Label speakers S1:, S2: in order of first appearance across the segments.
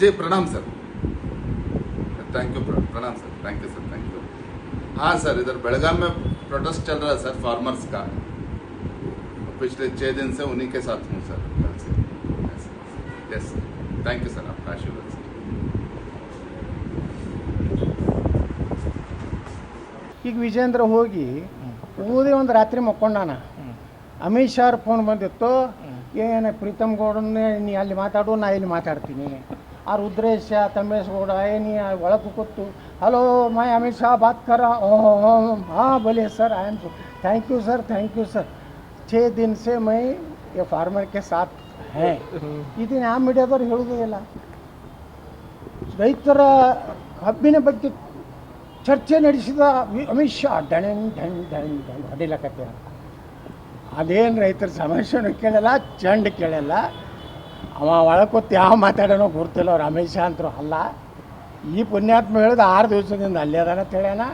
S1: जी प्रणाम sir thank you प्रणाम sir thank you sir thank you हाँ सर इधर बेलगाम में प्रोटेस्ट चल रहा है सर फार्मर्स का पिछले छः दिन से उन्हीं के साथ हूँ सर कल से यस थैंक यू सर आपका आशीर्वाद सर
S2: ಈಗ ವಿಜೇಂದ್ರ ಹೋಗಿ ಊದೇ ಒಂದು ರಾತ್ರಿ ಮಕ್ಕೊಂಡಾನ ಅಮಿತ್ ಶಾ ಅವ್ರ ಫೋನ್ ಬಂದಿತ್ತು ಏನು ಪ್ರೀತಮ್ ಗೌಡನ್ನೇ ನೀ ಅಲ್ಲಿ ಮಾತಾಡು ನಾ ಇಲ್ಲಿ ಮಾತಾಡ್ತೀನಿ ಆ ರುದ್ರೇಶ, ತಮ್ಮೇಶ್ಗೌಡ, ಏನಿ ಒಳಕು ಕೂತು ಹಲೋ ಮೈ ಅಮಿತ್ ಶಾ ಬಾತ್ ಕರ ಓಹ್ ಹಾಂ ಬಲಿ sir I am thank you sir thank you sir ಛೇ ದಿನ ಸೆ ಮೈ ಎ ಫಾರ್ಮರ್ಗೆ ಸಾಥ್ ಹೇ. ಇದನ್ನ ಯಾವ ಮೀಡಿಯಾದವ್ರು ಹೇಳೋದೇ ಇಲ್ಲ. ರೈತರ ಹಬ್ಬಿನ ಬಗ್ಗೆ ಚರ್ಚೆ ನಡೆಸಿದ ಅಮಿತ್ ಶಾ ಡಣ್ ಢಣ್ ಢಣ್ ಢಣ್ ಹೊಡಿಲಕತ್ತೀರ ಅದೇನು ರೈತರ ಸಮಸ್ಯೆನೂ ಕೇಳಲ್ಲ, ಚಂಡ್ ಕೇಳಲ್ಲ. ಅವ ಒಳಕೊತ್ತು ಯಾವ ಮಾತಾಡೋನೋ ಗುರ್ತಿಲ್ಲ ಅವ್ರು ಅಮಿತ್ ಶಾ ಅಂತರೂ ಅಲ್ಲ. ಈ ಪುಣ್ಯಾತ್ಮ ಹೇಳಿದ ಆರು ದಿವಸದಿಂದ ಅಲ್ಲೇ ಅದಾನ ಹೇಳ್ಯಾನ.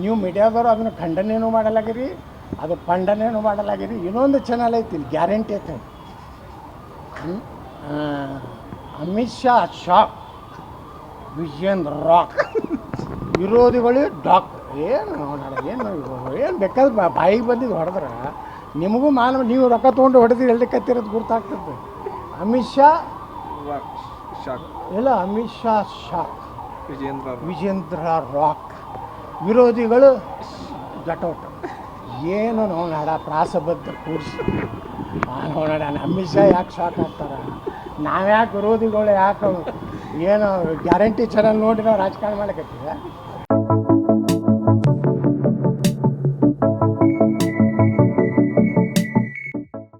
S2: ನೀವು ಮೀಡಿಯಾದವರು ಅದನ್ನು ಖಂಡನೆಯೂ ಮಾಡಲಾಗಿರಿ, ಅದು ಖಂಡನೆಯೂ ಮಾಡಲಾಗಿರಿ. ಇನ್ನೊಂದು ಚಾನಲ್ ಐತಿ ಇಲ್ಲಿ, ಗ್ಯಾರಂಟಿ ಐತೆ. Amit Shah shock, Vijayan rock. ವಿರೋಧಿಗಳು ಡಾಕ್. ಏನು ಏನು ಏನು ಬೇಕಾದ್ರೆ ಬಾಯಿಗೆ ಬಂದಿದ್ದು ಹೊಡೆದ್ರೆ. ನಿಮಗೂ ಮಾನವ, ನೀವು ರೊಕ್ಕ ತೊಗೊಂಡು ಹೊಡೆದು ಕತ್ತಿರೋದು ಗುರ್ತಾಗ್ತದೆ. ಅಮಿತ್ ಶಾ?
S3: ಶಾಕ್.
S2: ಇಲ್ಲ ಅಮಿತ್ ಶಾ ಶಾಕ್.
S3: ವಿಜೇಂದ್ರ
S2: ವಿಜೇಂದ್ರ ರಾಕ್. ವಿರೋಧಿಗಳು ಗಟೌಟ್ ಏನು ನೋಡ ಪ್ರಾಸಬದ್ಧ ಕೂರಿಸಿ. ನೋಡೋಣ ಅಮಿತ್ ಶಾ ಯಾಕೆ ಶಾಕ್ ಆಗ್ತಾರೆ? ನಾವ್ಯಾಕೆ ವಿರೋಧಿಗಳು ಯಾಕೆ ಏನು ಗ್ಯಾರಂಟಿ ಚೆನ್ನಾಗಿ ನೋಡಿ ನಾವು ರಾಜಕಾರಣ ಮಾಡಕತ್ತೀವಿ